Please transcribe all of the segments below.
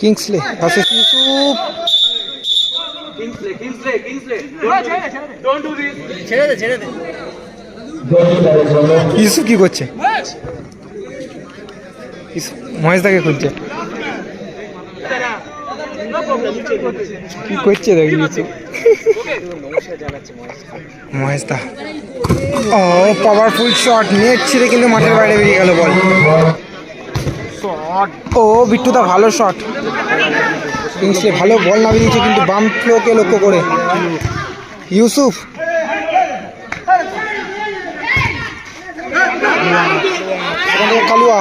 Kingsley versus Yusuf. ছেড়ে দে ছেড়ে দে ইউসুফ কি করছে. You take it. কি করছে দেখ ইউসুফ মহেশ মহেশদা ও পাওয়ারফুল শট নেট ছিঁড়ে কিন্তু মাঠের বাইরে বেরিয়ে গেল বল। ও বিট্টুদা ভালো শট কিংসলে ভালো বল না বেরিয়েছে কিন্তু বাম ফ্লোকে লক্ষ্য করে। ইউসুফ। কালুয়া।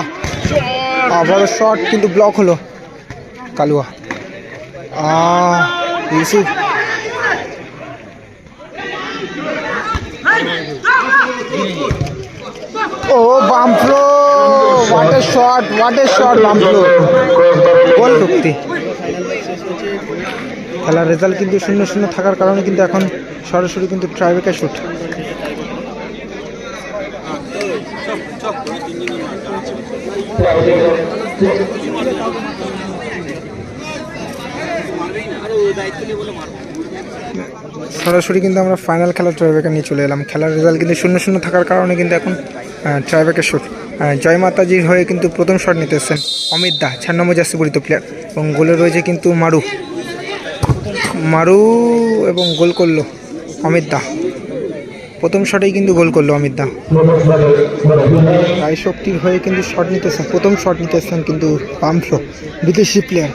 আবারও শট কিন্তু ব্লক হলো। কালুয়া। ইউসুফ। ও Bamflo what a shot what a shot Bamflo goal ঢুকতে খেলার রেজাল্ট কিন্তু শূন্য শূন্য থাকার কারণে কিন্তু এখন সরাসরি কিন্তু ট্রাইবেকার শুট সরাসরি কিন্তু আমরা ফাইনাল খেলা ট্রাইবেকার নিয়ে চলে এলাম। খেলার রেজাল্ট কিন্তু শূন্য শূন্য থাকার কারণে কিন্তু এখন ট্রাইবেকার শুট জয় মাতাজির হয়ে কিন্তু প্রথম শট নিতে এসেছেন অমিত দা চার নম্বর জার্সি পরিত প্লেয়ার এবং গোলে রয়েছে কিন্তু মারু। মারু এবং গোল করল অমিত দা। প্রথম শটেই কিন্তু গোল করল অমিত দা। রায় শক্তির হয়ে কিন্তু শট নিতেছেন প্রথম শট নিতেছেন কিন্তু পামফ্লো বিদেশি প্লেয়ার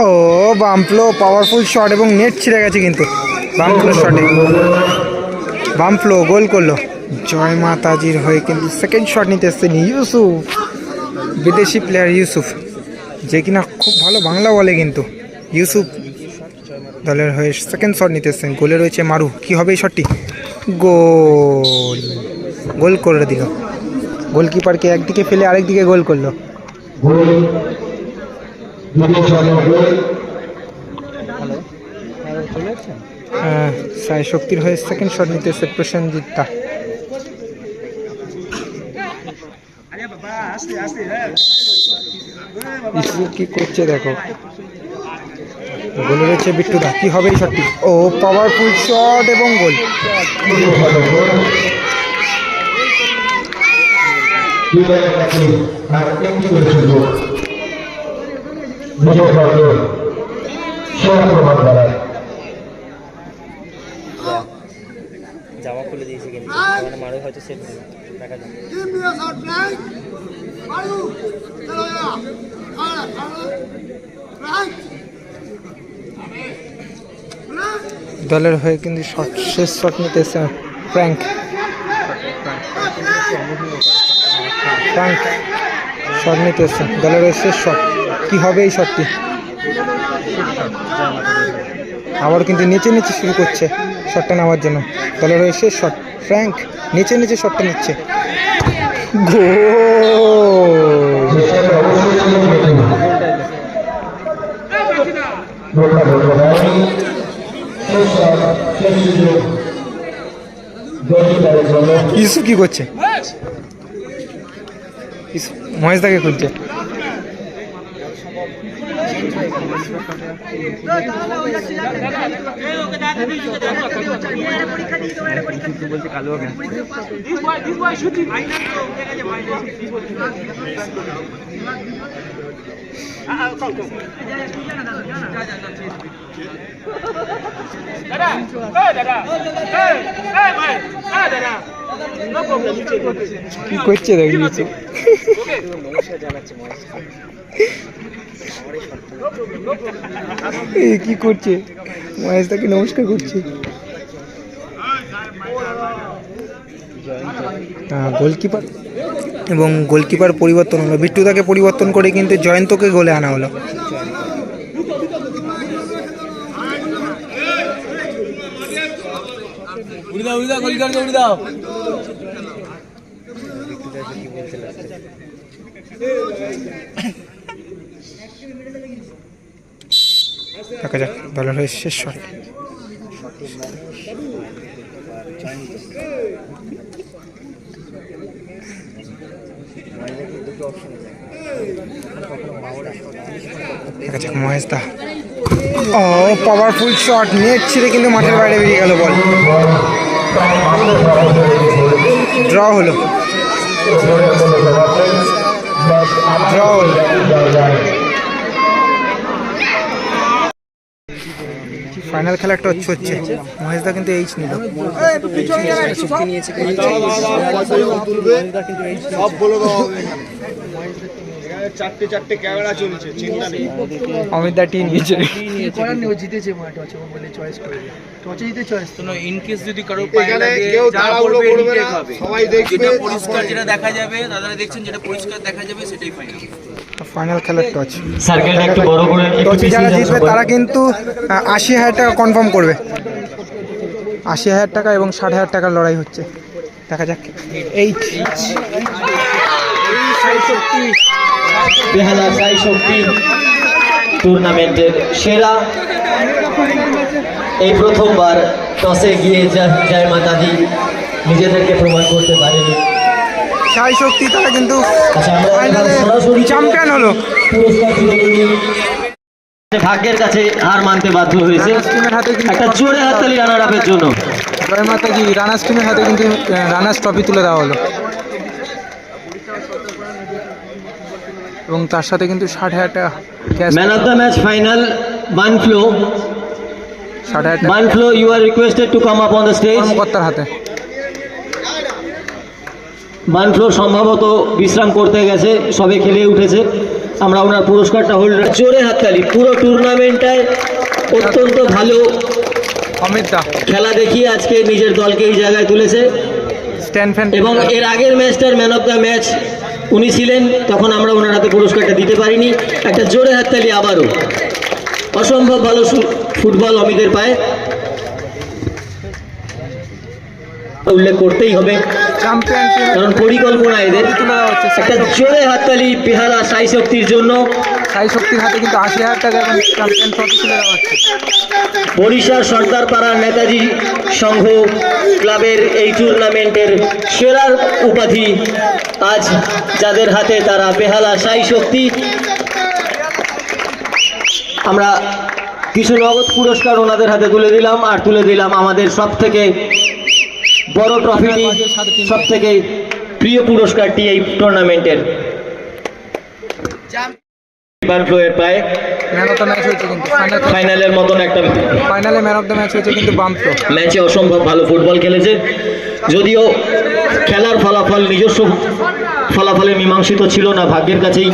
ও বামফ্লো পাওয়ারফুল শট এবং নেট ছিঁড়ে গেছে কিন্তু। বামফ্লো শটে বামফ্লো গোল করল। জয় মাতাজির হয়ে কিন্তু সেকেন্ড শট নিতে এসছেন ইউসুফ। বিদেশি প্লেয়ার ইউসুফ। যে কিনা খুব ভালো বাংলা বলে কিন্তু। ইউসুফ দলের হয়ে সেকেন্ড শট নিতে এসছেন। গোলে রয়েছে মারু। কি হবে এই শটটি গোল। গোল করে দিল। গোলকিপারকে একদিকে ফেলে আরেকদিকে গোল করল। সাই শক্তির হয়ে সেকেন্ড শট নিতে এসে প্রসেনজিৎ দা। কি করছে দেখো। গোলে রয়েছে বিট্টু দা। কি হবে এই শটটি ও পাওয়ারফুল শট এবং গোল। জামা খুলে দিয়েছি কিন্তু। মানে মারু হয়তো সেট দেখা. দলের হয়ে কিন্তু শট শেষ শট নিতে এসে ফ্র্যাঙ্ক। ফ্র্যাঙ্ক শট নিতে এসে দলের হয়ে শেষ শট। কি হবে এই শটটি? আবার কিন্তু নিচে নিচে শুরু করছে শটটা নেওয়ার জন্য। হয়ে শেষ শট ফ্র্যাঙ্ক, নিচে নিচে শটটা নিচ্ছে। ইউসুফ কি করছে? মহেশ দাকে খুঁজছে Ah, ah, ah, you take it. কি করছে দেখ ইউসুফ মহেশ কি করছে? মহেশদাকে নমস্কার করছে। গোলকিপার এবং গোলকিপার পরিবর্তন হলো। বিট্টুদাকে পরিবর্তন করে কিন্তু জয়ন্তকে গোলে আনা হলো। উড়ি দাও উড়ি দাও গোল করে উড়ি দাও কি বলছে লাস্টে দেখা যাক দলের হয়ে শেষ শট মহেশ দা। ও পাওয়ারফুল শট নেট ছিঁড়ে কিন্তু মাঠের বাইরে বেরিয়ে গেল বল। ড্র হলো। ড্র হলো। ফাইনাল খেলা একটা হচ্ছে হচ্ছে। মহেশ দা কিন্তু এইচ নিল। সব বলে দাও চারটে চারটে ক্যামেরা চলছে চিন্তা নেই অমিত দা টি নিয়েছে। করার নেই ও জিতেছে ও বলে চয়েস করে টচে জিতে চয়েস তো ইন কেস যদি কারও এখানে কেউ তাড়াহুড়ো করবে না সবাই দেখবে। যেটা পরিষ্কার যেটা দেখা যাবে দাদারা দেখছেন যেটা পরিষ্কার দেখা যাবে সেটাই ফাইনাল ফাইনাল খেলার টচ সার্কেলটা একটু বড় করে একটু টচে যারা জিতবে তারা কিন্তু আশি হাজার টাকা কনফার্ম করবে। আশি হাজার টাকা এবং ষাট হাজার টাকার লড়াই হচ্ছে। দেখা যাক। এইচ বেহালা সাই শক্তি টুর্নামেন্টের সেরা। এই প্রথমবার টসে গিয়ে জয় জয় মাতা নিজেদেরকে প্রমাণ করতে পারেনি। সাই শক্তি তারা কিন্তু আচ্ছা ফাইনালে চ্যাম্পিয়ন হলো। ভাগ্যের কাছে হার মানতে বাধ্য হয়েছে। একটা জোরে হাততালি রানার আপের জন্য। জয় মাতাজি রানার্স টিমের হাতে কিন্তু রানার্স ট্রফি তুলে দেওয়া হলো। এবং তার সাথে কিন্তু ষাট হাজার টাকা man of the match final Bamflo ষাট হাজার Bamflo you are requested to come up on the stage কর্মকর্তার হাতে। বানফ্লো সম্ভবত বিশ্রাম করতে গেছে সবে খেলে উঠেছে। আমরা ওনার পুরস্কারটা হোল্ড জোরে হাততালি পুরো টুর্নামেন্টটায় অত্যন্ত ভালো খেলা দেখিয়ে আজকে নিজের দলকে এই জায়গায় তুলেছে। এবং এর আগের ম্যাচটার ম্যান অফ দ্য ম্যাচ উনি ছিলেন তখন আমরা ওনার হাতে পুরস্কারটা দিতে পারিনি। একটা জোরে হাততালি আবারও। অসম্ভব ভালো ফুটবল অমিতের পায়ে। উল্লেখ করতেই হবে। কারণ পরিকল্পনা এদের। একটা জোরে হাততালি বেহালা সাই শক্তির জন্য। সাই শক্তির হাতে কিন্তু আশি হাজার টাকা এবং চ্যাম্পিয়ন ট্রফি তুলে দেওয়া হচ্ছে। বরিশার সর্দারপাড়ার নেতাজি সংঘ ক্লাবের এই টুর্নামেন্টের সেরা উপাধি আজ যাদের হাতে তারা বেহালা সাই শক্তি। আমরা কিছু নগদ পুরস্কার ওনাদের হাতে তুলে দিলাম আর তুলে দিলাম আমাদের সব থেকে বড় ট্রফিটি সব থেকে প্রিয় পুরস্কারটি এই টুর্নামেন্টের বানফ্লোয়ের পায়ে। ম্যান অফ দ্য ম্যাচ হয়েছে কিন্তু। ফাইনালের মতন একটা ফাইনালে ম্যান অফ দ্য ম্যাচ হয়েছে কিন্তু ম্যাচে অসম্ভব ভালো ফুটবল খেলেছে। যদিও খেলার ফলাফল নিজস্ব ফলাফলে মীমাংসিত ছিল না ভাগ্যের কাছেই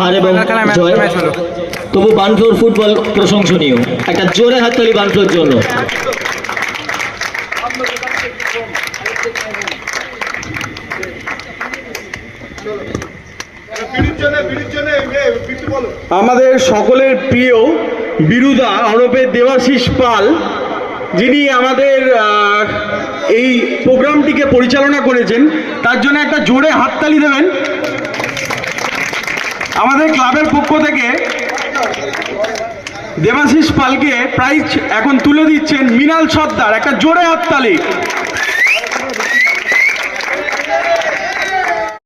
হার এবং জয়। তবু বানফ্লোর ফুটবল প্রশংসনীয়। একটা জোরে হাততালি বানফ্লোর জন্য বিড়ির জন্য বিড়ির জন্য বিট্টু বলো আমাদের সকলের প্রিয় বিরুদা অরূপের দেবাশিস পাল, যিনি আমাদের এই প্রোগ্রামটিকে পরিচালনা করেছেন, তার জন্য একটা জোরে হাততালি দেবেন। আমাদের ক্লাবের পক্ষ থেকে দেবাশিস পালকে প্রাইজ এখন তুলে দিচ্ছেন মিনাল সর্দার, একটা জোরে হাততালি।